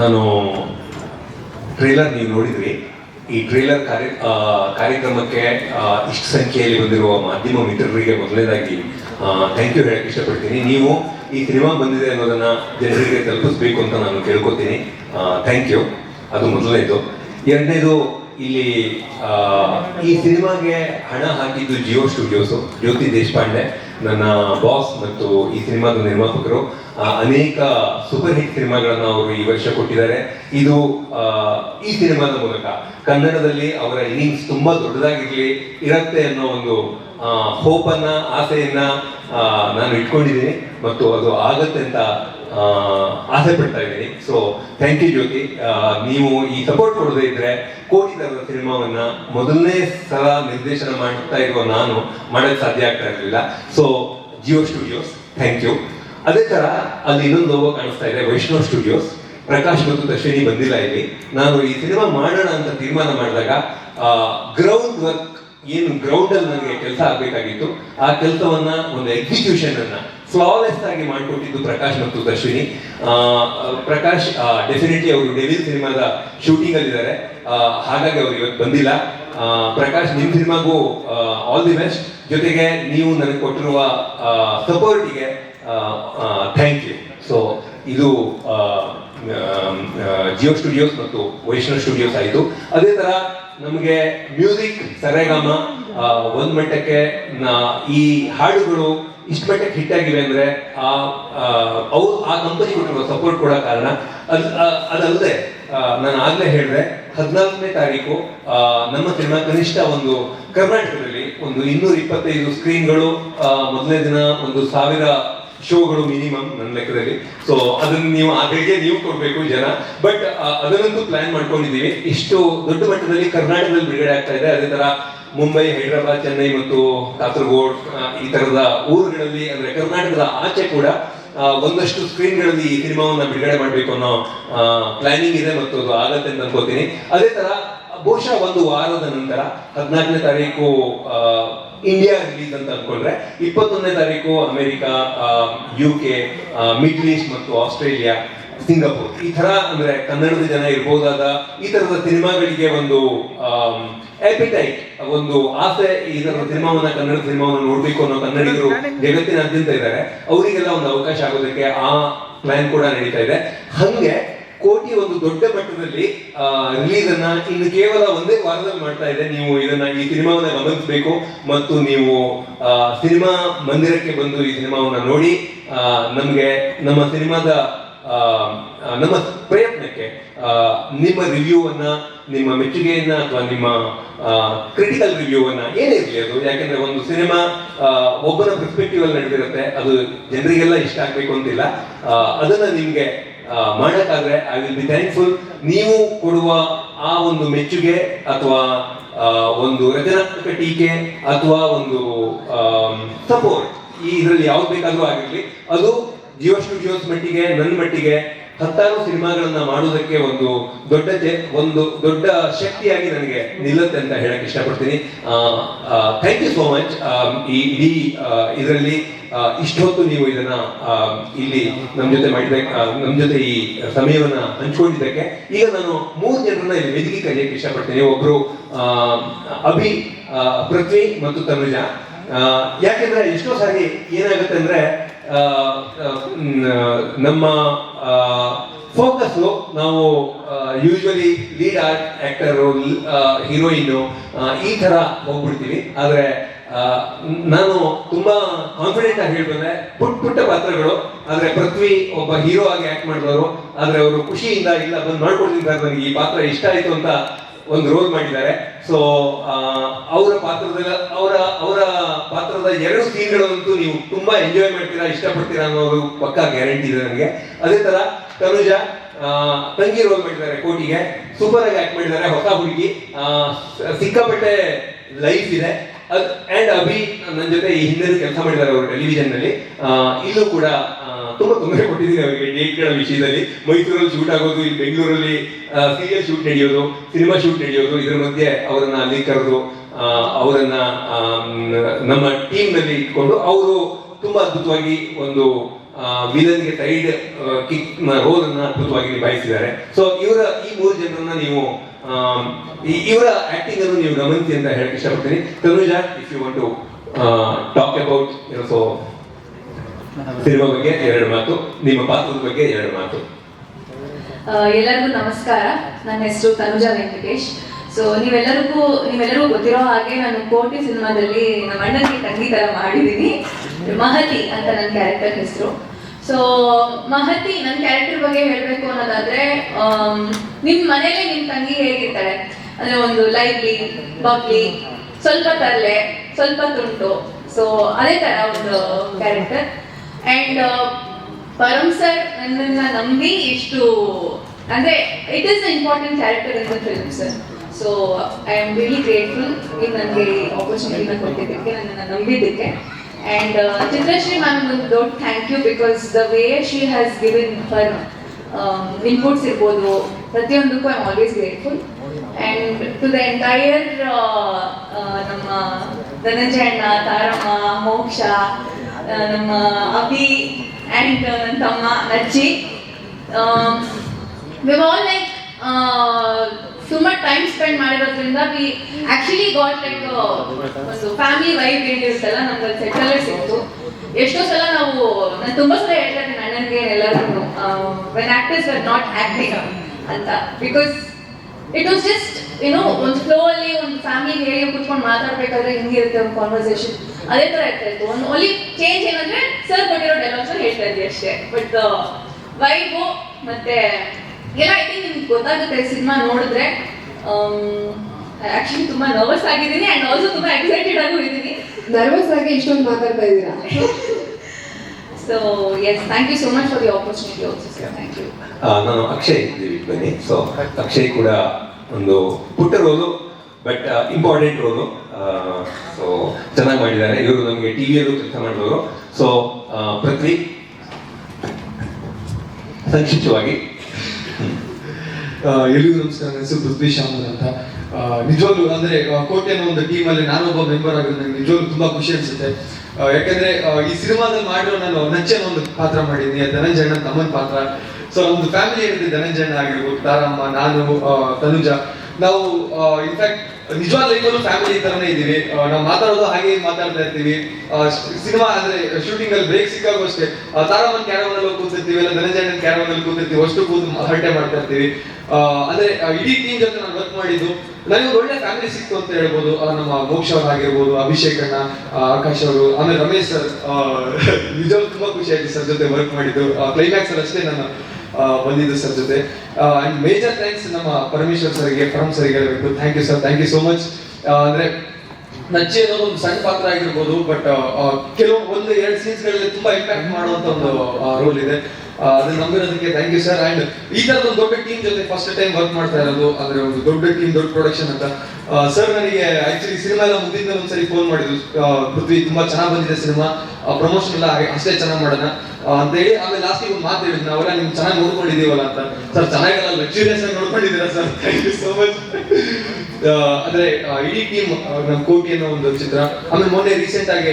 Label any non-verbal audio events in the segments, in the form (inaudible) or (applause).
ನಾನು ಟ್ರೇಲರ್ ನೀವು ನೋಡಿದ್ರಿ. ಈ ಟ್ರೇಲರ್ ಕಾರ್ಯ ಕಾರ್ಯಕ್ರಮಕ್ಕೆ ಇಷ್ಟು ಸಂಖ್ಯೆಯಲ್ಲಿ ಬಂದಿರುವ ಮಾಧ್ಯಮ ಮಿತ್ರರಿಗೆ ಮೊದಲನೇದಾಗಿ ಥ್ಯಾಂಕ್ ಯು ಹೇಳಕ್ಕೆ ಇಷ್ಟಪಡ್ತೀನಿ. ನೀವು ಈ ಸಿನಿಮಾ ಬಂದಿದೆ ಅನ್ನೋದನ್ನ ಜನರಿಗೆ ತಲುಪಿಸ್ಬೇಕು ಅಂತ ನಾನು ಕೇಳ್ಕೊತೀನಿ. ಥ್ಯಾಂಕ್ ಯು ಅದು ಮೊದಲನೇದು. ಎರಡನೇದು, ಇಲ್ಲಿ ಈ ಸಿನಿಮಾಗೆ ಹಣ ಹಾಕಿದ್ದು ಜಿಯೋ ಸ್ಟುಡಿಯೋಸು ಜ್ಯೋತಿ ದೇಶಪಾಂಡೆ. ನನ್ನ ಬಾಸ್ ಮತ್ತು ಈ ಸಿನಿಮಾದ ನಿರ್ಮಾಪಕರು. ಅನೇಕ ಸೂಪರ್ ಹಿಟ್ ಸಿನಿಮಾಗಳನ್ನು ಅವರು ಈ ವರ್ಷ ಕೊಟ್ಟಿದ್ದಾರೆ. ಇದು ಈ ಸಿನಿಮಾದ ಮೂಲಕ ಕನ್ನಡದಲ್ಲಿ ಅವರ ಇನ್ನಿಂಗ್ಸ್ ತುಂಬಾ ದೊಡ್ಡದಾಗಿರ್ಲಿ ಇರತ್ತೆ ಅನ್ನೋ ಒಂದು ಹೋಪ್ ಅನ್ನ ಆಸೆಯನ್ನ ನಾನು ಇಟ್ಕೊಂಡಿದ್ದೀನಿ ಮತ್ತು ಅದು ಆಗತ್ತೆ ಅಂತ ಆಸೆ ಪಡ್ತಾ ಇದ್ದೀನಿ. So thank you Jyothi. ನೀವು ಈ ಸಪೋರ್ಟ್ ಕೊಡದೇ ಇದ್ರೆ ಕೋಟಿ ತರದ ಸಿನಿಮಾವನ್ನ ಮೊದಲನೇ ಸಲ ನಿರ್ದೇಶನ ಮಾಡ್ತಾ ಇರುವ ನಾನು ಮಾಡಕ್ ಸಾಧ್ಯ ಆಗ್ತಾ ಇರಲಿಲ್ಲ. So Jio studios thank you ಅದೇ ತರ ಅಲ್ಲಿ ಇನ್ನೊಂದು ಲೋಗೋ ಕಾಣಿಸ್ತಾ ಇದೆ, ವೈಷ್ಣವ್ ಸ್ಟುಡಿಯೋಸ್ ಪ್ರಕಾಶ್ ಮತ್ತು ದರ್ಶಿನಿ ಬಂದಿಲ್ಲ ಇಲ್ಲಿ. ನಾನು ಈ ಸಿನಿಮಾ ಮಾಡೋಣ ಅಂತ ತೀರ್ಮಾನ ಮಾಡಿದಾಗ ಗ್ರೌಂಡ್ ವರ್ಕ್ ಏನು ಗ್ರೌಂಡ್ ಅಲ್ಲಿ ನನಗೆ ಕೆಲಸ ಆಗಬೇಕಾಗಿತ್ತು. ಆ ಕೆಲಸವನ್ನ, ಒಂದು ಎಕ್ಸಿಕ್ಯೂಷನ್ ಅನ್ನ ಫ್ಲಾಲೆಸ್ ಆಗಿ ಮಾಡಿಕೊಟ್ಟಿದ್ದು ಪ್ರಕಾಶ್ ಮತ್ತು ದರ್ಶಿನಿ. ಪ್ರಕಾಶ್ ಡೆಫಿನೆಟ್ಲಿ ಅವರು ಡೆವಿಲ್ ಸಿನಿಮಾದ ಶೂಟಿಂಗ್ ಅಲ್ಲಿ ಇದ್ದಾರೆ ಹಾಗಾಗಿ ಅವರು ಇವತ್ತು ಬಂದಿಲ್ಲ. ಪ್ರಕಾಶ್, ನಿಮ್ ಸಿನಿಮಾಗೂ ಆಲ್ ದಿ ಬೆಸ್ಟ್ ಜೊತೆಗೆ ನೀವು ನನಗೆ ಕೊಟ್ಟಿರುವ ಸಪೋರ್ಟಿಗೆ ಥ್ಯಾಂಕ್ ಯು ಸೊ ಇದು ಜಿಯೋ ಸ್ಟುಡಿಯೋಸ್ ಮತ್ತು ವೈಷ್ಣವ್ ಸ್ಟುಡಿಯೋಸ್ ಆಯಿತು. ಅದೇ ತರ ನಮಗೆ ಮ್ಯೂಸಿಕ್ ಸರೆಗಮ ಒಂದು ಮಟ್ಟಕ್ಕೆ ಈ ಹಾಡುಗಳು ಇಷ್ಟು ಮಟ್ಟಕ್ಕೆ ಹಿಟ್ ಆಗಿವೆ ಅಂದ್ರೆ ಆ ಆ, ಅವು ಆ ಕಂಪನಿ ಕೊಟ್ಟಿರುವ ಸಪೋರ್ಟ್ ಕೊಡೋ ಕಾರಣ ಅದ್ ಅದಲ್ಲದೆ ನಾನು ಆಗ್ಲೇ ಹೇಳಿದೆ ಹದಿನಾಲ್ಕನೇ ತಾರೀಕು ನಮ್ಮ ಸಿನಿಮಾ ಕನಿಷ್ಠ ಒಂದು ಕರ್ನಾಟಕದಲ್ಲಿ ಒಂದು ಇನ್ನೂರ ಇಪ್ಪತ್ತೈದು ಸ್ಕ್ರೀನ್ಗಳು ಮೊದಲನೇ ದಿನ ಒಂದು ಸಾವಿರ ಶೋಗಳು ಮಿನಿಮಮ್ ನನ್ನ ಲೆಕ್ಕದಲ್ಲಿ. ಸೊ ಅದನ್ನ ನೀವು ಆ ಗಳಿಗೆ ನೀವು ಕೊಡ್ಬೇಕು ಜನ. ಬಟ್ ಅದನ್ನಂತೂ ಪ್ಲಾನ್ ಮಾಡ್ಕೊಂಡಿದ್ದೀವಿ. ಇಷ್ಟು ದೊಡ್ಡ ಮಟ್ಟದಲ್ಲಿ ಕರ್ನಾಟಕದಲ್ಲಿ ಬಿಡುಗಡೆ ಆಗ್ತಾ ಇದೆ. ಅದೇ ತರ ಮುಂಬೈ, ಹೈದರಾಬಾದ್, ಚೆನ್ನೈ ಮತ್ತು ಕಾಸರಗೋಡ್ ಈ ತರದ ಊರುಗಳಲ್ಲಿ, ಅಂದ್ರೆ ಕರ್ನಾಟಕದ ಆಚೆ ಕೂಡ ಒಂದಷ್ಟು ಸ್ಕ್ರೀನ್ಗಳಲ್ಲಿ ಈ ಸಿನಿಮಾವನ್ನ ಬಿಡುಗಡೆ ಮಾಡಬೇಕು ಅನ್ನೋ ಪ್ಲಾನಿಂಗ್ ಇದೆ ಮತ್ತು ಅದು ಆಗತ್ತೆ ಅಂತ ಅನ್ಕೋತೀನಿ. ಅದೇ ತರ, ಬಹುಶಃ ಒಂದು ವಾರದ ನಂತರ ಹದಿನಾಲ್ಕನೇ ತಾರೀಕು ಇಂಡಿಯಾ ರಿಲೀಸ್ ಅಂತ ಅನ್ಕೊಂಡ್ರೆ, ಇಪ್ಪತ್ತೊಂದನೇ ತಾರೀಕು America U K middle east ಮತ್ತು ಆಸ್ಟ್ರೇಲಿಯಾ ಸಿಂಗಾಪುರ್ ಈ ತರ ಅಂದ್ರೆ ಕನ್ನಡದ ಜನ ಇರ್ಬೋದಾದ ಈ ತರದ ಸಿನಿಮಾಗಳಿಗೆ ಒಂದು ಎಪಿಟೈಟ್ ಒಂದು ಆಸೆ ಈ ತರದ ಸಿನಿಮಾವನ್ನ, ಕನ್ನಡ ಸಿನಿಮಾವನ್ನ ನೋಡ್ಬೇಕು ಅನ್ನೋ ಕನ್ನಡಿಗರು ಜಗತ್ತಿನಾದ್ಯಂತ ಇದ್ದಾರೆ. ಅವರಿಗೆಲ್ಲ ಒಂದು ಅವಕಾಶ ಆಗೋದಕ್ಕೆ ಆ ಪ್ಲಾನ್ ಕೂಡ ನಡೀತಾ ಇದೆ. ಹಂಗೆ ಕೋಟಿ ಒಂದು ದೊಡ್ಡ ಮಟ್ಟದಲ್ಲಿ ರಿಲೀಸ್ ಅನ್ನ ಇನ್ನು ಕೇವಲ ಒಂದೇ ವಾರದಲ್ಲಿ ಮಾಡ್ತಾ ಇದೆ. ನೀವು ಇದನ್ನ ಈ ಸಿನಿಮಾವನ್ನ ಗಮನಿಸಬೇಕು ಮತ್ತು ನೀವು ಸಿನಿಮಾ ಮಂದಿರಕ್ಕೆ ಬಂದು ಈ ಸಿನಿಮಾವನ್ನ ನೋಡಿ ನಮಗೆ ನಮ್ಮ ಸಿನಿಮಾದ ನಮ್ಮ ಪ್ರಯತ್ನಕ್ಕೆ ನಿಮ್ಮ ರಿವ್ಯೂ ಅನ್ನ ನಿಮ್ಮ ಮೆಚ್ಚುಗೆಯನ್ನ ಅಥವಾ ನಿಮ್ಮ ಕ್ರಿಟಿಕಲ್ ರಿವ್ಯೂ ಅನ್ನ ಏನೇ ಇರಲಿ ಅದು. ಯಾಕೆಂದ್ರೆ ಒಂದು ಸಿನಿಮಾ ಒಬ್ಬನ ಪರ್ಸ್ಪೆಕ್ಟಿವ್ ಅಲ್ಲಿ ನಡೆದಿರುತ್ತೆ. ಅದು ಜನರಿಗೆಲ್ಲ ಇಷ್ಟ ಆಗ್ಬೇಕು ಅಂತಿಲ್ಲ. ಅದನ್ನ ನಿಮ್ಗೆ ಮಾಡಕ್ಕಾದ್ರೆ ಐ ವಿಲ್ ಬಿ ಥ್ಯಾಂಕ್ಫುಲ್ ನೀವು ಕೊಡುವ ಆ ಒಂದು ಮೆಚ್ಚುಗೆ ಅಥವಾ ಒಂದು ರಚನಾತ್ಮಕ ಟೀಕೆ ಅಥವಾ ಒಂದು ಸಪೋರ್ಟ್ ಈ ಇದರಲ್ಲಿ ಯಾವ್ದು ಬೇಕಾದರೂ ಆಗಿರಲಿ, ಅದು ಜಿಯೋ ಸ್ಟುಡಿಯೋಸ್ ಮಟ್ಟಿಗೆ ನನ್ನ ಮಟ್ಟಿಗೆ ಹತ್ತಾರು ಸಿನಿಮಾಗಳನ್ನ ಮಾಡೋದಕ್ಕೆ ಒಂದು ದೊಡ್ಡ ಒಂದು ದೊಡ್ಡ ಶಕ್ತಿಯಾಗಿ ನನಗೆ ನಿಲ್ಲುತ್ತೆ ಅಂತ ಹೇಳಕ್ ಇಷ್ಟಪಡ್ತೀನಿ. ಥ್ಯಾಂಕ್ ಯು ಸೋ ಮಚ್ ಈ, ಇಡೀ ಇದರಲ್ಲಿ ಇಷ್ಟೊತ್ತು ನೀವು ಇದನ್ನ ಇಲ್ಲಿ ನಮ್ಮ ಜೊತೆ ಮಾಡಿದ ನಮ್ಮ ಜೊತೆ ಈ ಸಮಯವನ್ನ ಹಂಚ್ಕೊಂಡಿದ್ದಕ್ಕೆ, ಈಗ ನಾನು ಮೂರು ಜನರನ್ನ ಇಲ್ಲಿ ವೇದಿಕೆ ಕರೆಯಕ್ಕೆ ಇಷ್ಟಪಡ್ತೀನಿ. ಒಬ್ರು ಅಭಿ ಪೃಥ್ವಿ ಮತ್ತು ತನುಜಾ. ಯಾಕೆಂದ್ರೆ ಎಷ್ಟೋ ಸಾರಿ ಏನಾಗುತ್ತೆ ಅಂದ್ರೆ ನಮ್ಮ ಫೋಕಸ್ ನಾವು usually lead art actor heroine ಈ ತರ ಹೋಗ್ಬಿಡ್ತೀವಿ. ಆದ್ರೆ ನಾನು ತುಂಬಾ ಕಾನ್ಫಿಡೆಂಟ್ ಆಗಿ ಹೇಳ್ಬಂದ್ರೆ ಪುಟ್ ಪುಟ್ಟ ಪಾತ್ರಗಳು. ಆದ್ರೆ ಪೃಥ್ವಿ ಒಬ್ಬ ಹೀರೋ ಆಗಿ ಆಕ್ಟ್ ಮಾಡಿದವರು. ಆದ್ರೆ ಅವರು ಖುಷಿಯಿಂದ ಇಲ್ಲ, ಬಂದು ಮಾಡ್ಕೊಡ್ತೀನಿ ನನಗೆ ಈ ಪಾತ್ರ ಇಷ್ಟ ಆಯ್ತು ಅಂತ ಒಂದು ರೋಲ್ ಮಾಡಿದ್ದಾರೆ. ಸೊ ಅವರ ಪಾತ್ರದ, ಅವರ ಅವರ ಪಾತ್ರದ ಎರಡು ಸೀನ್ಗಳಂತೂ ನೀವು ತುಂಬಾ ಎಂಜಾಯ್ ಮಾಡ್ತೀರಾ, ಇಷ್ಟಪಡ್ತೀರಾ ಅನ್ನೋದು ಪಕ್ಕಾ ಗ್ಯಾರಂಟಿ ಇದೆ ನನಗೆ. ಅದೇ ತರ ತನುಜಾ ತಂಗಿ ರೋಲ್ ಮಾಡಿದ್ದಾರೆ ಕೋಟಿಗೆ. ಸೂಪರ್ ಆಗಿ ಆಕ್ಟ್ ಮಾಡಿದ್ದಾರೆ, ಹೊಸ ಹುಡುಗಿ. ಸಿಕ್ಕಾಪಟ್ಟೆ ಲೈಫ್ ಇದೆ. ಅಂಡ್ ಅಭಿ ನನ್ನ ಜೊತೆ ಈ ಹಿಂದೆ ಕೆಲಸ ಮಾಡಿದ್ದಾರೆ ಅವರು ಟೆಲಿವಿಷನ್ನಲ್ಲಿ. ಇಲ್ಲೂ ಕೂಡ ತುಂಬಾ ತೊಂದರೆ ಕೊಟ್ಟಿದ್ದೀನಿ ಅವರಿಗೆ ಡೇಟ್ಗಳ ವಿಷಯದಲ್ಲಿ. ಮೈಸೂರಲ್ಲಿ ಶೂಟ್ ಆಗೋದು, ಇಲ್ಲಿ ಬೆಂಗಳೂರಲ್ಲಿ ಸೀರಿಯಲ್ ಶೂಟ್ ನಡೆಯೋದು ಸಿನಿಮಾ ಶೂಟ್ ನಡೆಯೋದು, ಇದ್ರ ಮಧ್ಯೆ ಅವರನ್ನ ಅಲ್ಲಿ ಕರೆದು ಅವರನ್ನ ನಮ್ಮ ಟೀಮ್ನಲ್ಲಿ ಇಟ್ಕೊಂಡು ಅವರು ತುಂಬಾ ಅದ್ಭುತವಾಗಿ ಒಂದು ವಿಲನ್ಗೆ ಸೈಡ್ ಕಿಕ್ ರೋಲ್ ಅನ್ನ ಅದ್ಭುತವಾಗಿ ನಿಭಾಯಿಸಿದ್ದಾರೆ. ಸೊ ಇವರ ಈ ಮೂರು ಜನರನ್ನ ನೀವು ಇವರ ಆಕ್ಟಿಂಗ್ ಅನ್ನು ನೀವು ಗಮನಿಸಿ ಅಂತ ಹೇಳಕ್ ಇಷ್ಟಪಡ್ತೀನಿ. Tanuja if you want to talk about so cinema ಬಗ್ಗೆ ಎರಡು ಮಾತು, ನಿಮ್ಮ ಪಾತ್ರದ ಬಗ್ಗೆ ಎರಡು ಮಾತು. ಎಲ್ಲರಿಗೂ ನಮಸ್ಕಾರ. ನನ್ನ ಹೆಸರು ತನುಜಾ ವೆಂಕಟೇಶ್. ಸೊ ನೀವೆಲ್ಲರಿಗೂ ನೀವೆಲ್ಲರಿಗೂ ಗೊತ್ತಿರೋ ಹಾಗೆ ನಾನು ಕೋಟಿ ಸಿನಿಮಾದಲ್ಲಿ ನಮ್ಮ ಅಣ್ಣನಿಗೆ ತಂಗಿ ತರ ಮಾಡಿದ್ದೀನಿ. ಮಹತಿ ಅಂತ ನನ್ನ ಕ್ಯಾರೆಕ್ಟರ್ ಹೆಸರು. ಸೊ ಮಹತಿ ನನ್ನ ಕ್ಯಾರೆಕ್ಟರ್ ಬಗ್ಗೆ ಹೇಳಬೇಕು ಅನ್ನೋದಾದ್ರೆ ನಿಮ್ಮ ನಿಮ್ ಮನೇಲಿ ನಿಮ್ ತಂಗಿ ಹೇಗಿರ್ತಾಳೆ ಅಂದ್ರೆ ಒಂದು ಲೈವ್ಲಿ ಬಬ್ಲಿ ಸ್ವಲ್ಪ ತರಲೆ, ಸ್ವಲ್ಪ ತುಂಟು. ಸೊ ಅದೇ ತರ ಒಂದು ಕ್ಯಾರೆಕ್ಟರ್ ಅಂಡ್ ಪರಮ್ ಸರ್ ನನ್ನನ್ನ ನಂಬಿ ಇಷ್ಟು, ಅಂದ್ರೆ it is important character in the film sir so I am very grateful ನೀವು ನನಗೆ ಆಪರ್ಚುನಿಟಿನ ಕೊಟ್ಟಿದ್ದಕ್ಕೆ, ನನ್ನನ್ನು ನಂಬಿದ್ದಕ್ಕೆ. ಆ್ಯಂಡ್ ಚಿತ್ರಶ್ರೀ ಮ್ಯಾಮ್ ಒಂದು ದೊಡ್ಡ thank you because the way she has given her inputs ಇರ್ಬೋದು, ಪ್ರತಿಯೊಂದಕ್ಕೂ I always grateful and to the entire ನಮ್ಮ ಧನಂಜಯ ಅಣ್ಣ, ತಾರಮ್ಮ, ಮೋಕ್ಷ ನಮ್ಮ ಅಭಿ ಆ್ಯಂಡ್ ನನ್ನ ತಮ್ಮ ನಜ್ಜಿ ವಿ ಆಲ್ ಲೈಕ್ ತುಂಬ ಟೈಮ್ ಸ್ಪೆಂಡ್ ಮಾಡಿರೋದ್ರಿಂದ we actually got like family vibe ಏನಿರುತ್ತಲ್ಲ ನಮ್ಗೆ ಅಲ್ಲಿ ಸಿಕ್ತು. ಎಷ್ಟೋ ಸಲ ನಾವು, ನಾನು ತುಂಬಾ ಸಲ ಹೇಳ್ತಾ ಇದ್ದೀನಿ, ಅಣ್ಣನಿಗೆ ಎಲ್ಲರೂ when actors are not acting ಅಂತ. ಬಿಕಾಸ್ ಇಟ್ ವಾಸ್ ಜಸ್ಟ್ ಏನೋ ಒಂದು ಫ್ಲೋ ಅಲ್ಲಿ ಒಂದು ಫ್ಯಾಮಿಲಿ ಹೇಳಿ ಕುತ್ಕೊಂಡು ಮಾತಾಡ್ಬೇಕಾದ್ರೆ ಹಿಂಗಿರುತ್ತೆ ಒಂದು ಕಾನ್ವರ್ಸೇಷನ್ ಅದೇ ತರ ಇರ್ತಾ ಇತ್ತು. ಒಂದು ಓನ್ಲಿ ಚೇಂಜ್ ಏನಂದ್ರೆ ಸರ್ ಕೊಟ್ಟಿರೋ ಡೈಲಾಗ್ಸ್ ಹೇಳ್ತಾ ಇದ್ದೆ ಅಷ್ಟೇ. ಬಟ್ ವೈಬು ಮತ್ತೆ, ಎಲ್ಲ ಐ ಥಿಂಕ್ ಗೊತ್ತಾಗುತ್ತೆ ಸಿನಿಮಾ ನೋಡಿದ್ರೆ. ಆಕ್ಚುಲಿ ತುಂಬಾ ನರ್ವಸ್ ಆಗಿದ್ದೀನಿ ಅಂಡ್ ಆಲ್ಸೋ ತುಂಬಾ ಎಕ್ಸೈಟೆಡ್ ಆಗೂ ಇದ್ದೀನಿ ನರ್ವಸ್ ಆಗಿ ಇಷ್ಟೊಂದು ಮಾತಾಡ್ತಾ ಇದ್ದೀರಾ? So yes thank you so much for the opportunity also sir thank you ಆ, ನಾನು ಅಕ್ಷಯ್ ಇದ್ದೀವಿ ಬನ್ನಿ. ಸೊ ಅಕ್ಷಯ್ ಕೂಡ ಒಂದು ಪುಟ್ಟ role but important role so ಚೆನ್ನಾಗಿ ಮಾಡಿದ್ದಾರೆ. ಇವರು ನಮಗೆ ಟಿವಿಯಲ್ಲೂ ಕೆಲಸ ಮಾಡಿದವರು ಸೊ ಪೃಥ್ವಿ ಸಂಕ್ಷಿಪ್ತವಾಗಿ. ನಮಸ್ಕಾರ ನನ್ನ ಹೆಸರು ಪೃಥ್ವಿ ಶಾಮಲ್ ಅಂತ. ನಿಜವಾಗ್ಲು ಅಂದ್ರೆ ಕೋಟೆನ ಒಂದು ಟೀಮ್ ಅಲ್ಲಿ ನಾನೊಬ್ಬ ಮೆಂಬರ್ ಆಗೋದು ನನಗೆ ನಿಜವಾಗ್ಲೂ ತುಂಬಾ ಖುಷಿ ಅನ್ಸುತ್ತೆ. ಯಾಕಂದ್ರೆ ಈ ಸಿನಿಮಾದಲ್ಲಿ ಮಾಡಿರೋ ನಾನು ನಚ್ಚನ ಒಂದು ಪಾತ್ರ ಮಾಡಿದ್ದೀನಿ. ಧನಂಜಯನ ತಮ್ಮನ ಪಾತ್ರ. ಸೊ ಒಂದು ಫ್ಯಾಮಿಲಿ ಏನಿದೆ, ಧನಂಜಯನ ಆಗಿರ್ಬೋದು, ತಾರಮ್ಮ, ನಾನು ತನುಜ. ನಾವು ಇನ್ಫ್ಯಾಕ್ಟ್ ನಿಜವಾದ ಲೈಫಲ್ಲೂ ಫ್ಯಾಮಿಲಿ ತರನೇ ಇದೀವಿ ನಾವು ಮಾತಾಡೋದು ಹಾಗೆ ಮಾತಾಡ್ತಾ ಇರ್ತೀವಿ. ಸಿನಿಮಾ ಅಂದ್ರೆ ಶೂಟಿಂಗ್ ಅಲ್ಲಿ ಬ್ರೇಕ್ ಸಿಕ್ಕಾಗೂ ಅಷ್ಟೇ. ಆ, ತಾರಮ್ಮನ್ ಕ್ಯಾರವನ್ ಅಲ್ಲಿ ಕೂತಿರ್ತೀವಿ ಇಲ್ಲ ಧನಂಜಯನ ಕ್ಯಾರವನ್ ಅಲ್ಲಿ ಕೂತಿರ್ತೀವಿ ಅಷ್ಟು ಕೂತು ಹರಟೆ ಮಾಡ್ತಾ ಇರ್ತೀವಿ. ಅಂದ್ರೆ ಇಡೀ ಟೀಮ್ ಜೊತೆ ನಾನು ವರ್ಕ್ ಮಾಡಿದ್ದು ನನಗೆ ಒಳ್ಳೆ ಫ್ಯಾಮಿಲಿ ಸಿಕ್ತು ಅಂತ ಹೇಳ್ಬೋದು. ನಮ್ಮ ಮೋಕ್ಷ ಅವ್ರು ಆಗಿರ್ಬೋದು ಅಭಿಷೇಕ್ ಅಣ್ಣ ಆಕಾಶ್ ಅವರು ಆಮೇಲೆ ರಮೇಶ್ ಸರ್ (laughs) ನಿಜವಾಗ್ಲೂ ತುಂಬಾ ಖುಷಿ ಸರ್ ಜೊತೆ ವರ್ಕ್ ಮಾಡಿದ್ದು. ಕ್ಲೈಮ್ಯಾಕ್ಸ್ ಅಲ್ಲಿ ಅಷ್ಟೇ ನಾನು ಬಂದಿದ್ದು ಸರ್ ಜೊತೆ. ಅಂಡ್ ಮೇಜರ್ ಥ್ಯಾಂಕ್ಸ್ ನಮ್ಮ ಪರಮೇಶ್ವರ್ ಸರ್ಗೆ ಪರಮ್ ಸರ್ಗೆ ಹೇಳಬೇಕು thank you sir thank you so much ಅಂದ್ರೆ ನಚ್ಚೆ ಅನ್ನೋದು ಒಂದು ಸಣ್ಣ ಪಾತ್ರ ಆಗಿರ್ಬೋದು ಬಟ್ ಕೆಲವು ಒಂದು ಎರಡು ಸೀನ್ಸ್ಗಳಲ್ಲಿ ತುಂಬಾ ಇಂಪ್ಯಾಕ್ಟ್ ಮಾಡುವಂತ ಒಂದು ರೋಲ್ ಇದೆ. ಅದನ್ನ ನಂಬಿರೋದಕ್ಕೆ ಥ್ಯಾಂಕ್ ಯು ಸರ್ ಅಂಡ್ ಈ ತರದ ಒಂದು ದೊಡ್ಡ ಟೀಮ್ ಜೊತೆ ಫಸ್ಟ್ ಟೈಮ್ ವರ್ಕ್ ಮಾಡ್ತಾ ಇರೋದು, ಅಂದ್ರೆ ಒಂದು ದೊಡ್ಡ ಟೀಮ್ ದೊಡ್ಡ ಪ್ರೊಡಕ್ಷನ್ ಅಂತ. ಸರ್ ನನಗೆ ಆಕ್ಚುಲಿ ಸಿನಿಮಾ ಎಲ್ಲ ಮುಂದಿನ ಒಂದ್ಸರಿ ಫೋನ್ ಮಾಡಿದ್ರು. ಪೃಥ್ವಿ, ತುಂಬಾ ಚೆನ್ನಾಗಿ ಬಂದಿದೆ ಸಿನಿಮಾ. ಪ್ರಮೋಷನ್ ಎಲ್ಲ ಅಷ್ಟೇ ಚೆನ್ನಾಗಿ ಮಾಡೋಣ. ಅಂತ ಹೇಳಿ ಆಮೇಲೆ ಲಾಸ್ಟ್ ಒಂದು ಮಾತು ಹೇಳಿದ್ರು. ನಾವೆಲ್ಲ ನಿಮ್ಗೆ ಚೆನ್ನಾಗಿ ನೋಡ್ಕೊಂಡಿದೀವಲ್ಲ ಅಂತ. ಸರ್ ಚೆನ್ನಾಗಿಲ್ಲ ಲಕ್ಸುರಿಯಸ್ ಆಗಿ ನೋಡ್ಕೊಂಡಿದ್ದೀರಾ sir thank you so much ಅಂದ್ರೆ ಇಡೀ ಟೀಮ್ ನಮ್ಮ ಕೋಟಿ ಅನ್ನೋ ಒಂದು ಚಿತ್ರ. ಆಮೇಲೆ ಮೊನ್ನೆ ರೀಸೆಂಟ್ ಆಗಿ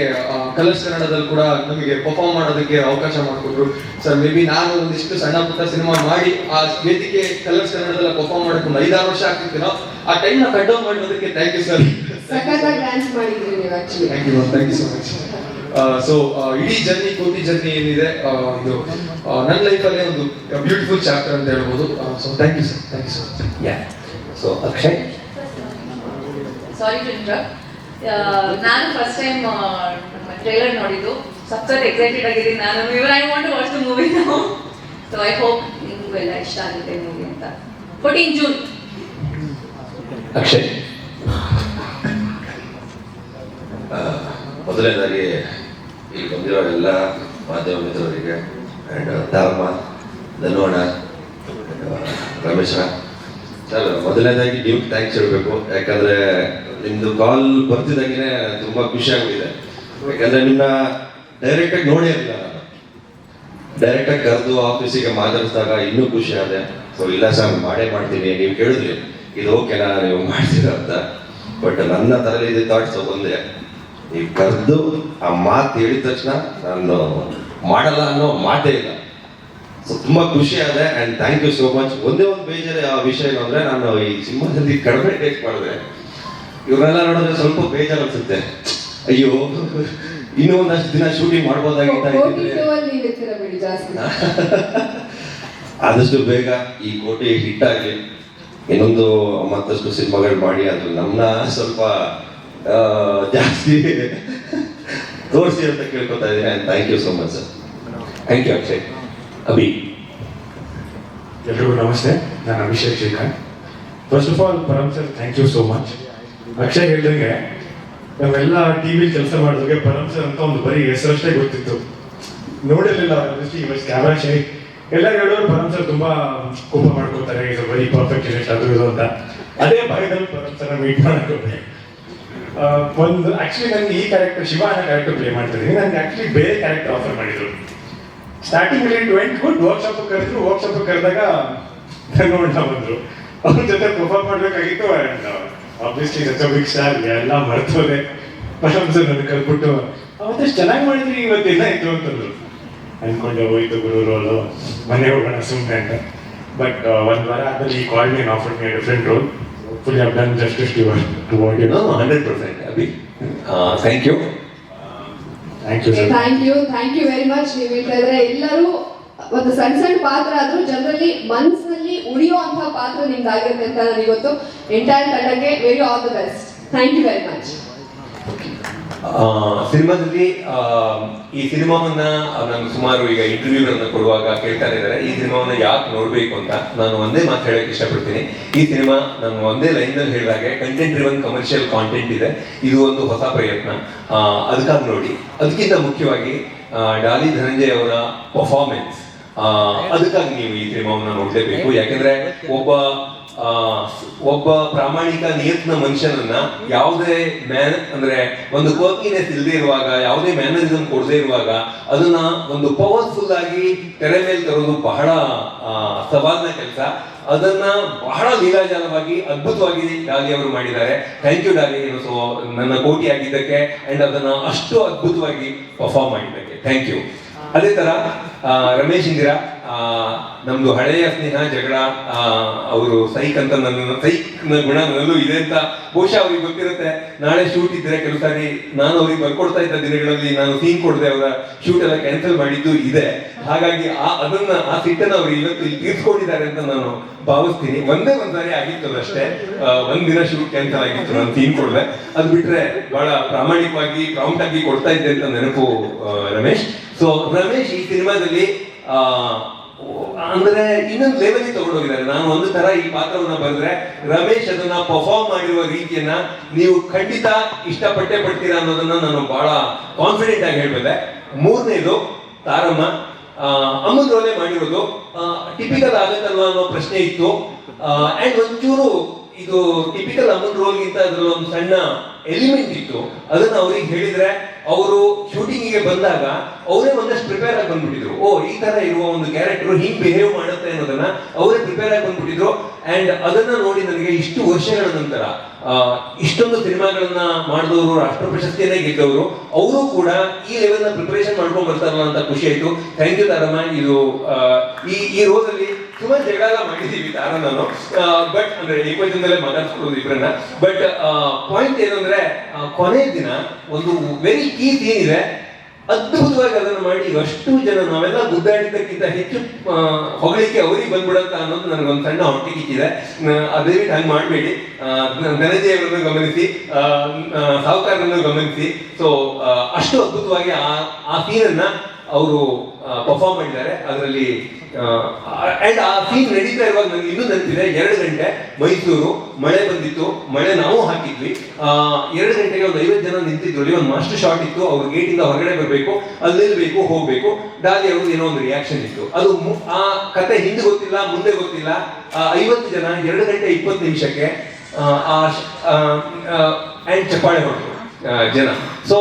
ಕಲರ್ಸ್ ಕನ್ನಡದಲ್ಲಿ ಕೂಡ ನಮಗೆ ಪರ್ಫಾರ್ಮ್ ಮಾಡೋದಕ್ಕೆ ಅವಕಾಶ ಮಾಡಿಕೊಟ್ರು. ಸರ್ ಮೇ ಬಿ ನಾನು ಒಂದಿಷ್ಟು ಸಣ್ಣ ಪುಟ್ಟ ಸಿನಿಮಾ ಮಾಡಿ ಆ ವೇದಿಕೆ ಕಲರ್ಸ್ ಕನ್ನಡದಲ್ಲಿ ಪರ್ಫಾರ್ಮ್ ಮಾಡಕ್ಕೆ ಒಂದು ಐದಾರು ವರ್ಷ ಆಗ್ತಿತ್ತು ಆ ಟೈಮ್ನ ಕಟ್ ಡೌನ್ ಮಾಡೋದಕ್ಕೆ thank you sir thank you thank you so much so ಇಡೀ ಜರ್ನಿ ಕೋಟಿ ಜರ್ನಿ ಏನಿದೆ ಒಂದು ನನ್ನ ಲೈಫಲ್ಲೇ ಒಂದು ಬ್ಯೂಟಿಫುಲ್ ಚಾಪ್ಟರ್ ಅಂತ ಹೇಳ್ಬೋದು. So thank you sir thank you so much yeah so Akshay sorry ನಾನು ಫಸ್ಟ್ ಟೈಮ್ ಟ್ರೈಲರ್ ನೋಡಿದ್ದು. ಸಖತ್ ಎಕ್ಸೈಟೆಡ್ ಆಗಿದ್ದೀನಿ ನಾನು. ಇವರ್ I want watch the movie ನಾವು ಸೊ ಐ ಹೋಪ್ ನಿಮಗೂ ಎಲ್ಲ ಇಷ್ಟ ಆಗುತ್ತೆ ಮೂವಿ ಅಂತ. ಫೋರ್ಟೀನ್ ಜೂನ್ ಅಕ್ಷಯ್ ಮೊದಲನೇದಾಗಿ ಇಲ್ಲಿ ಬಂದಿರೋ ಎಲ್ಲ ಮಾಧ್ಯಮ ಮಿತ್ರರಿಗೆ ಆ್ಯಂಡ್ ತಾರಮ್ಮ ಧನುವಣ ರಮೇಶ. ಸರ್, ಮೊದಲನೇದಾಗಿ ನೀವು ಥ್ಯಾಂಕ್ಸ್ ಹೇಳಬೇಕು. ಯಾಕಂದ್ರೆ ನಿಮ್ದು ಕಾಲ್ ಬರ್ತಿದ್ದಂಗೆ ತುಂಬಾ ಖುಷಿ ಆಗಿದೆ ಯಾಕಂದ್ರೆ ನಿಮ್ಮನ್ನ ಡೈರೆಕ್ಟಾಗಿ ನೋಡೇ ಇರಲಿಲ್ಲ ನಾನು. ಡೈರೆಕ್ಟಾಗಿ ಕರೆದು ಆಫೀಸಿಗೆ ಮಾತಾಡಿಸಿದಾಗ ಇನ್ನೂ ಖುಷಿ ಆದೆ. ಸೊ ಇಲ್ಲ ಸರ್, ಮಾಡೇ ಮಾಡ್ತೀನಿ. ನೀವು ಕೇಳಿದ್ರಿ. ಇದು ಓಕೆನಾ ನೀವು ಮಾಡ್ತೀರ ಅಂತ. ಬಟ್ ನನ್ನ ತಲೆಯಲ್ಲಿ ಥಾಟ್ಸ್ ಒಂದೇ. ನೀವು ಕರೆದು ಆ ಮಾತು ಹೇಳಿದ ತಕ್ಷಣ ನಾನು ಮಾಡಲ್ಲ ಅನ್ನೋ ಮಾತೇ ಇಲ್ಲ. ಸೊ ತುಂಬಾ ಖುಷಿ ಆದರೆ and thank you so much ಒಂದೇ ಒಂದು ಬೇಜಾರ ವಿಷಯ ಏನು ಅಂದ್ರೆ ನಾನು ಈ ಸಿನಿಮಾದಲ್ಲಿ ಕಡಿಮೆ ಟೇಕ್ ಮಾಡಿದೆ. ಇವರೆಲ್ಲ ನೋಡಿದ್ರೆ ಸ್ವಲ್ಪ ಬೇಜಾರು ಅನ್ಸುತ್ತೆ ಅಯ್ಯೋ ಇನ್ನೂ ಒಂದಷ್ಟು ದಿನ ಶೂಟಿಂಗ್ ಮಾಡ್ಬೋದಾಗಿತ್ತ (laughs) ಆದಷ್ಟು ಬೇಗ ಈ ಕೋಟೆ ಹಿಟ್ ಆಗಲಿ ಇನ್ನೊಂದು ಮತ್ತಷ್ಟು ಸಿನಿಮಾಗಳು ಮಾಡಿ ಅದು ನಮ್ಮನ್ನ ಸ್ವಲ್ಪ ಆ, ಜಾಸ್ತಿ. ತೋರಿಸಿ ಅಂತ ಕೇಳ್ಕೊತಾ ಇದ್ದೀನಿ. And thank you so much sir thank you Akshay Abhi ಎಲ್ರಿಗೂ ನಮಸ್ತೆ. ನಾನು Abhishek Srikanth. First of all Param sir thank you so much Akshay ಹೇಳಿದಂಗೆ ನಾವೆಲ್ಲ ಟಿ ವಿಲಿ ಕೆಲಸ ಮಾಡಿದಾಗ ಪರಮ್ ಸರ್ ಅಂತ ಒಂದು ಬರೀ ಹೆಸರಷ್ಟೇ ಗೊತ್ತಿತ್ತು. ನೋಡಿರ್ಲಿಲ್ಲ ಇವತ್ತು ಕ್ಯಾಮ್ರಾ ಶೈ ಎಲ್ಲ ಹೇಳೋರು ಪರಮ್ ಸರ್ ತುಂಬಾ ಕೋಪ ಮಾಡ್ಕೊತಾರೆ ಇದು ಬರೀ ಪರ್ಫೆಕ್ಷನಿಸ್ಟ್ ಅದು ಇದು ಅಂತ. ಅದೇ ಭಾಗದಲ್ಲಿ ಪರಮ್ ಸರ್ ಮೀಟ್ ಮಾಡಕ್ಕೆ ಆ, ಒಂದು ಆಕ್ಚುಲಿ ನನಗೆ ಈ ಕ್ಯಾರೆಕ್ಟರ್ ಶಿವ ಅನ್ನೋ ಕ್ಯಾರೆಕ್ಟರ್ ಪ್ಲೇ ಮಾಡ್ತಿದ್ದೀನಿ ನನಗೆ ಆಕ್ಚುಲಿ ಬೇರೆ ಕ್ಯಾರೆಕ್ಟರ್ ಆಫರ್ ಮಾಡಿದ್ರು. ಸ್ಟಾರ್ಟಿಂಗ್ ಅಲ್ಲಿ ಟ್ವೆಂಟ್ ಗುಡ್ ವರ್ಕ್ಶಾಪ್ ಕರೆದ್ರು ವರ್ಕ್ಶಾಪ್ ಕರೆದಾಗ ನೋಡ ಬಂದ್ರು. ಅವ್ರ ಜೊತೆ ಪರ್ಫಾರ್ಮ್ ಮಾಡ್ಬೇಕಾಗಿತ್ತು ಆಬ್ವಿಯಸ್ಲಿ ಸಚ್ ಬಿಗ್ ಸ್ಟಾರ್ ಎಲ್ಲ ಮರ್ತೋದೆ. ಪರಮ್ ಸರ್ ನನಗೆ ಕಲ್ಬಿಟ್ಟು ಚೆನ್ನಾಗಿ ಮಾಡಿದ್ರಿ ಇವತ್ತು ಇದು ಅಂತಂದ್ರು. ಅನ್ಕೊಂಡೆ ಹೋಯ್ತು ಗುರು ರೋಲು ಮನೆ ಹೋಗೋಣ ಸುಮ್ಮನೆ ಅಂತ. ಬಟ್ ಒಂದು ವಾರ ಆದ್ಮೇಲೆ ಈ call offer me different role full have done justice to to what you hundred percent Abhi thank you thank you thank you thank you very much ನೀವು ಹೇಳ್ತಾ ಎಲ್ಲರೂ ಒಂದು ಸಣ್ಣ ಸಣ್ಣ ಪಾತ್ರ ಆದ್ರೂ ಜನರಲ್ಲಿ ಮನಸ್ಸಿನಲ್ಲಿ ಉಳಿಯುವಂತಹ ಪಾತ್ರ ನಿಮ್ದಾಗಿರುತ್ತೆ ಅಂತ ನನಗೆ ಇವತ್ತು ಎಂಟೈರ್ ತಂಡಕ್ಕೆ very all the best thank you very much ಸಿನಿಮಾದಲ್ಲಿ ಈ ಸಿನಿಮಾವನ್ನ ನಾನು ಸುಮಾರು ಈಗ ಇಂಟರ್ವ್ಯೂಗಳನ್ನ ಕೊಡುವಾಗ ಕೇಳ್ತಾ ಇದ್ದಾರೆ. ಈ ಸಿನಿಮಾವನ್ನ ಯಾಕೆ ನೋಡ್ಬೇಕು ಅಂತ ನಾನು ಒಂದೇ ಮಾತು ಹೇಳಕ್ಕೆ ಇಷ್ಟಪಡ್ತೀನಿ. ಈ ಸಿನಿಮಾ ನಾನು ಒಂದೇ ಲೈನ್ನಲ್ಲಿ ಹೇಳಿದಾಗೆ ಕಂಟೆಂಟ್ ಡ್ರಿವನ್ ಕಮರ್ಷಿಯಲ್ ಕಾಂಟೆಂಟ್ ಇದೆ. ಇದು ಒಂದು ಹೊಸ ಪ್ರಯತ್ನ. ಅದಕ್ಕಾಗಿ ನೋಡಿ. ಅದಕ್ಕಿಂತ ಮುಖ್ಯವಾಗಿ ಡಾಲಿ ಧನಂಜಯ್ ಅವರ ಪರ್ಫಾರ್ಮೆನ್ಸ್ ಅದಕ್ಕಾಗಿ ನೀವು ಈ ಸಿನಿಮಾವನ್ನ ನೋಡ್ಲೇಬೇಕು. ಯಾಕಂದ್ರೆ ಒಬ್ಬ ಒಬ್ಬ ಪ್ರಾಮಾಣಿಕ ನಿಯತ್ನ ಮನುಷ್ಯನನ್ನ ಯಾವುದೇ ಮ್ಯಾನ್ ಅಂದ್ರೆ ಒಂದು ಕೋಕಿನೆಸ್ ಇಲ್ಲದೆ ಇರುವಾಗ, ಯಾವುದೇ ಮ್ಯಾನರಿಸಮ್ ಕೊಡದೆ ಇರುವಾಗ, ಅದನ್ನ ಒಂದು ಪವರ್ಫುಲ್ ಆಗಿ ತೆರೆ ಮೇಲೆ ತರೋದು ಬಹಳ ಸವಾಲಿನ ಕೆಲಸ. ಅದನ್ನ ಬಹಳ ಲೀಲಾಜಾಲವಾಗಿ, ಅದ್ಭುತವಾಗಿ ಡಾಲಿ ಅವರು ಮಾಡಿದ್ದಾರೆ. Thank you Daali. ಸೊ, ನನ್ನ ಕೋಟಿ ಆಗಿದ್ದಕ್ಕೆ ಅಂಡ್ ಅದನ್ನ ಅಷ್ಟು ಅದ್ಭುತವಾಗಿ ಪರ್ಫಾರ್ಮ್ ಮಾಡಿದ್ದಕ್ಕೆ. ಥ್ಯಾಂಕ್ ಯು ಅದೇ ತರ ರಮೇಶ್ ಇಂದಿರಾ ನಮ್ದು ಹಳೆಯ ಸ್ನೇಹ ಜಗಳ ಅವರು ಸೈಕ್ ಅಂತ ನನ್ನ ಸೈಕ್ ಗುಣ ನನ್ನಲ್ಲೂ ಇದೆ ಅಂತ ಬಹುಶಃ ಅವ್ರಿಗೆ ಗೊತ್ತಿರುತ್ತೆ. ನಾಳೆ ಶೂಟ್ ಇದ್ರೆ ಕೆಲವು ಸಾರಿ ನಾನು ಅವ್ರಿಗೆ ಬರ್ಕೊಡ್ತಾ ಇದ್ದ ದಿನಗಳಲ್ಲಿ ನಾನು ಸೀನ್ ಕೊಡದೆ ಅವರ ಶೂಟ್ ಎಲ್ಲ ಕ್ಯಾನ್ಸಲ್ ಮಾಡಿದ್ದು ಇದೆ. ಹಾಗಾಗಿ ಆ ಅದನ್ನ ಆ ಸಿಟ್ಟನ್ನ ಅವ್ರು ಇವತ್ತು ಇಲ್ಲಿ ತೀರ್ಸ್ಕೊಂಡಿದ್ದಾರೆ ಅಂತ ನಾನು ಭಾವಿಸ್ತೀನಿ. ಒಂದೇ ಒಂದ್ಸಾರಿ ಆಗಿತ್ತು ಅದಷ್ಟೇ ಆ, ಒಂದ್ ದಿನ ಶೂಟ್ ಕ್ಯಾನ್ಸಲ್ ಆಗಿತ್ತು ನಾನು ಸೀನ್ ಕೊಡದೆ. ಅದು ಬಿಟ್ರೆ ಬಹಳ ಪ್ರಾಮಾಣಿಕವಾಗಿ ಪ್ರೌಂಟ್ ಆಗಿ ಕೊಡ್ತಾ ಇದ್ದೆ ಅಂತ ನೆನಪು ರಮೇಶ್. ಸೊ ರಮೇಶ್ ಈ ಸಿನಿಮಾದಲ್ಲಿ ಅಂದ್ರೆ ಇನ್ನೊಂದು ಲೆವೆಲ್ ತಗೊಂಡೋಗಿದ್ದಾರೆ. ನಾನು ಒಂದು ತರ ಈ ಪಾತ್ರವನ್ನ ಬರೆದ್ರೆ ರಮೇಶ್ ಅದನ್ನ ಪರ್ಫಾರ್ಮ್ ಮಾಡಿರುವ ರೀತಿಯನ್ನ ನೀವು ಖಂಡಿತ ಇಷ್ಟಪಟ್ಟೆ ಪಡ್ತೀರಾ ಅನ್ನೋದನ್ನ ನಾನು ಬಹಳ ಕಾನ್ಫಿಡೆಂಟ್ ಆಗಿ ಹೇಳ್ಬೇಕೆ. ಮೂರನೇದು, ತಾರಮ್ಮ. ಅಮ್ಮನ್ ರೋಲೆ ಮಾಡಿರೋದು. ಟಿಪಿಕಲ್ ಆಗತ್ತಲ್ವಾ ಅನ್ನೋ ಪ್ರಶ್ನೆ ಇತ್ತು. ಅಂಡ್ ಒಂಚೂರು ಇದು ಟಿಪಿಕಲ್ ಅಮ್ಮನ್ ರೋಲ್ಗಿಂತ ಅದರಲ್ಲಿ ಒಂದು ಸಣ್ಣ ಎಲಿಮೆಂಟ್ ಇತ್ತು. ಅದನ್ನ ಅವ್ರಿಗೆ ಹೇಳಿದ್ರೆ ಅವರು ಶೂಟಿಂಗಿಗೆ ಬಂದಾಗ ಅವರೇ ಒಂದಷ್ಟು ಪ್ರಿಪೇರ್ ಆಗಿ ಬಂದ್ಬಿಟ್ಟಿದ್ರು. ಓ, ಈ ತರ ಇರುವ ಒಂದು ಕ್ಯಾರೆಕ್ಟರ್ ಹಿಂಗ್ ಬಿಹೇವ್ ಮಾಡುತ್ತೆ ಅನ್ನೋದನ್ನ ಅವರೇ ಪ್ರಿಪೇರ್ ಆಗಿ ಬಂದ್ಬಿಟ್ಟಿದ್ರು. ಅಂಡ್ ಅದನ್ನ ನೋಡಿ ನನಗೆ ಇಷ್ಟು ವರ್ಷಗಳ ನಂತರ ಇಷ್ಟೊಂದು ಸಿನಿಮಾಗಳನ್ನ ಮಾಡಿದವರು, ರಾಷ್ಟ್ರ ಪ್ರಶಸ್ತಿಯನ್ನೇ ಗೆದ್ದವರು, ಅವರು ಕೂಡ ಈ ಲೆವೆಲ್ನ ಪ್ರಿಪರೇಷನ್ ಮಾಡ್ಕೊಂಡು ಬರ್ತಾರಲ್ಲ ಅಂತ ಖುಷಿ ಆಯ್ತು. ಥ್ಯಾಂಕ್ ಯು ತಾರಮ್ಮ. ಇದು ಈ ಈ ರೋಲಲ್ಲಿ ಸುಮಾರು ಜಗಳ ಎಲ್ಲ ಮಾಡಿದೀವಿ ತಾರ ನಾನು. ಬಟ್ ಅಂದ್ರೆ ಏಕವಚನದಲ್ಲೇ ಮಾತಾಡ್ಸ್ಕೊಳ್ಳೋದು ಇಬ್ಬರನ್ನ ಬಟ್ ಪಾಯಿಂಟ್ ಏನಂದ್ರೆ ಕೊನೆ ದಿನ ಒಂದು ವೆರಿ ಕೀ ಏನಿದೆ ಇದೆ ಅದ್ಭುತವಾಗಿ ಅದನ್ನು ಮಾಡಿ ಅಷ್ಟು ಜನ ನಾವೆಲ್ಲ ಗುದ್ದಾಡಿದ್ದಕ್ಕಿಂತ ಹೆಚ್ಚು ಹೊಗಳಿಕೆ ಅವರಿಗೆ ಬಂದ್ಬಿಡುತ್ತ ಅನ್ನೋದು ನನಗೊಂದು ಸಣ್ಣ ಹೊಟ್ಟೆ ಕಿಚ್ಚಿದೆ ದಯವಿಟ್ಟು ಹಂಗೆ ಮಾಡಬೇಡಿ. ಧನಂಜಯ ಅವರನ್ನು ಗಮನಿಸಿ ಸಾಹುಕಾರರನ್ನು ಗಮನಿಸಿ. ಸೊ ಅಷ್ಟು ಅದ್ಭುತವಾಗಿ ಆ ಆ ಸೀನನ್ನ ಅವರು ಪರ್ಫಾರ್ಮ್ ಮಾಡಿದ್ದಾರೆ. ಅದರಲ್ಲಿ ಅಂಡ್ ಆ ಸೀನ್ ನಡೀತಾ ಇರುವಾಗ ನನಗೆ ಇನ್ನೂ ನೆನಪಿದೆ. ಎರಡು ಗಂಟೆ ಮೈಸೂರು ಮಳೆ ಬಂದಿತ್ತು ಮಳೆ ನಾವು ಹಾಕಿದ್ವಿ. ಎರಡು ಗಂಟೆಗೆ ಒಂದು ಐವತ್ತು ಜನ ನಿಂತಿದ್ರು. ಅಲ್ಲಿ ಒಂದು ಮಾಸ್ಟರ್ ಶಾಟ್ ಇತ್ತು. ಅವ್ರ ಗೇಟಿಂದ ಹೊರಗಡೆ ಬರಬೇಕು ಅಲ್ಲಿ ನಿಲ್ಬೇಕು ಹೋಗ್ಬೇಕು. ಡಾಲಿ ಅವ್ರದ್ದು ಏನೋ ಒಂದು ರಿಯಾಕ್ಷನ್ ಇತ್ತು. ಅದು ಆ ಕತೆ ಹಿಂದೆ ಗೊತ್ತಿಲ್ಲ ಮುಂದೆ ಗೊತ್ತಿಲ್ಲ. ಐವತ್ತು ಜನ ಎರಡು ಗಂಟೆ ಇಪ್ಪತ್ತು ನಿಮಿಷಕ್ಕೆ ಆ, ಆ, ಚಪ್ಪಾಳೆ ಆ, ಜನ. ಸೊ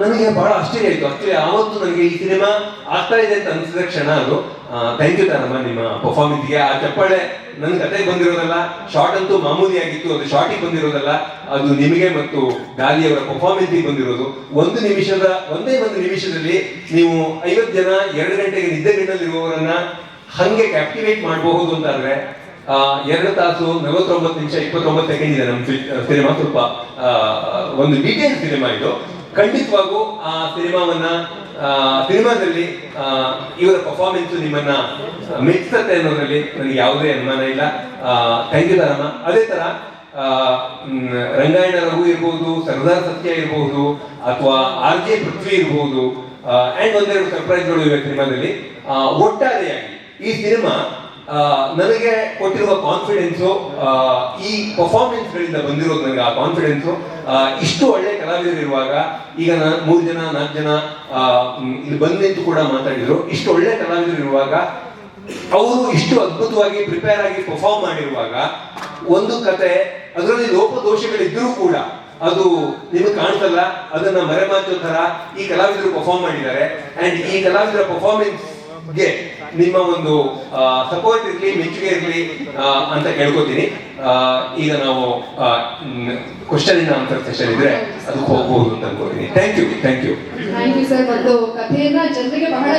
ನನಗೆ ಬಹಳ ಆಶ್ಚರ್ಯ ಆಯಿತು. ಆಕ್ಚುಲಿ ಆವತ್ತು ನನಗೆ ಈ ಸಿನಿಮಾ ಆಗ್ತಾ ಇದೆ ಅಂತ ಅನಿಸಿದ ಕ್ಷಣ ಅದು. ಥ್ಯಾಂಕ್ ಯು ತಾರಮ್ಮ. ನಿಮ್ಮ ಪರ್ಫಾರ್ಮೆನ್ಸ್ಗೆ ಆ ಚಪ್ಪಾಳೆ ನನ್ನ ಕತೆಗೆ ಬಂದಿರೋದಲ್ಲ. ಶಾರ್ಟ್ ಅಂತೂ ಮಾಮೂಲಿ ಆಗಿತ್ತು. ಅದು ಶಾರ್ಟಿಗೆ ಬಂದಿರೋದಲ್ಲ. ಅದು ನಿಮಗೆ ಮತ್ತು ಗಾಲಿಯವರ ಪರ್ಫಾರ್ಮೆನ್ಸಿಗೆ ಬಂದಿರೋದು. ಒಂದು ನಿಮಿಷದ, ಒಂದೇ ಒಂದು ನಿಮಿಷದಲ್ಲಿ ನೀವು ಐವತ್ತು ಜನ ಎರಡು ಗಂಟೆಗೆ ನಿದ್ದೆಗಣ್ಣಲ್ಲಿರುವವರನ್ನ ಹಂಗೆ ಕ್ಯಾಪ್ಟಿವೇಟ್ ಮಾಡಬಹುದು ಅಂತಾದ್ರೆ ಎರಡು ತಾಸು ನಲವತ್ತೊಂಬತ್ತು ನಿಮಿಷ ಇಪ್ಪತ್ತೊಂಬತ್ತು ಸೆಕೆಂಡ್ ಇದೆ ನಮ್ಮ ಸಿನಿಮಾ ಸ್ವಲ್ಪ ಒಂದು ಡೀಟೇಲ್ ಸಿನಿಮಾ ಇದು. ಖಂಡಿತವಾಗೂ ಆ ಸಿನಿಮಾವನ್ನ ಸಿನಿಮಾದಲ್ಲಿ ಇವರ ಪರ್ಫಾರ್ಮೆನ್ಸ್ ನಿಮ್ಮನ್ನ ಮೆಚ್ಚಿಸುತ್ತೆ ಅನ್ನೋದ್ರಲ್ಲಿ ನನಗೆ ಯಾವುದೇ ಅನುಮಾನ ಇಲ್ಲ. ಥ್ಯಾಂಕ್ ಯು ಅದೇ ತರ ರಂಗಾಯಣ ರಘು ಇರ್ಬೋದು, ಸರ್ದಾರ್ ಸತ್ಯ ಇರಬಹುದು ಅಥವಾ ಆರ್ ಜೆ ಪೃಥ್ವಿ ಇರಬಹುದು ಅಂಡ್ ಒಂದೆರಡು ಸರ್ಪ್ರೈಸ್ಗಳು ಇವೆ ಸಿನಿಮಾದಲ್ಲಿ. ಒಟ್ಟಾರೆಯಾಗಿ ಈ ಸಿನಿಮಾ ನನಗೆ ಕೊಟ್ಟಿರುವ ಕಾನ್ಫಿಡೆನ್ಸು ಈ ಪರ್ಫಾರ್ಮೆನ್ಸ್ ಗಳಿಂದ ಬಂದಿರೋದು ನನಗೆ ಆ ಕಾನ್ಫಿಡೆನ್ಸು ಇಷ್ಟು ಒಳ್ಳೆ ಕಲಾವಿದರಿರುವಾಗ ಈಗ ನಾನು ಮೂರು ಜನ, ನಾಲ್ಕು ಜನ ಇಲ್ಲಿ ಬಂದಿದ್ದು ಕೂಡ ಮಾತಾಡಿದರು. ಇಷ್ಟು ಒಳ್ಳೆ ಕಲಾವಿದರಿರುವಾಗ ಅವರು ಇಷ್ಟು ಅದ್ಭುತವಾಗಿ ಪ್ರಿಪೇರ್ ಆಗಿ ಪರ್ಫಾರ್ಮ್ ಮಾಡಿರುವಾಗ ಒಂದು ಕತೆ, ಅದರಲ್ಲಿ ಲೋಪದೋಷಗಳಿದ್ದರೂ ಕೂಡ ಅದು ನಿಮಗೆ ಕಾಣ್ತಲ್ಲ, ಅದನ್ನ ಮರೆಮಾಚೋ ತರ ಈ ಕಲಾವಿದರು ಪರ್ಫಾರ್ಮ್ ಮಾಡಿದ್ದಾರೆ. ಅಂಡ್ ಈ ಕಲಾವಿದರ ಪರ್ಫಾರ್ಮೆನ್ಸ್ ಗೆ ನಿಮ್ಮ ಒಂದು ಸಪೋರ್ಟ್ ಇರಲಿ, ಮೆಚ್ಚುಗೆ ಇರಲಿ ಅಂತ ಕೇಳ್ಕೊತೀನಿ. ಈಗ ನಾವು ಕ್ವಶನ್ ಇನ್ ಆನ್ಸರ್ ಸೆಷನ್ ಇದ್ರೆ ಅದಕ್ಕೆ ಹೋಗಬಹುದು ಅಂತ ಅನ್ಕೋತೀನಿ. Thank you thank you thank you sir ಒಂದು ಕಥೆಯನ್ನ ಜನರಿಗೆ ಬಹಳ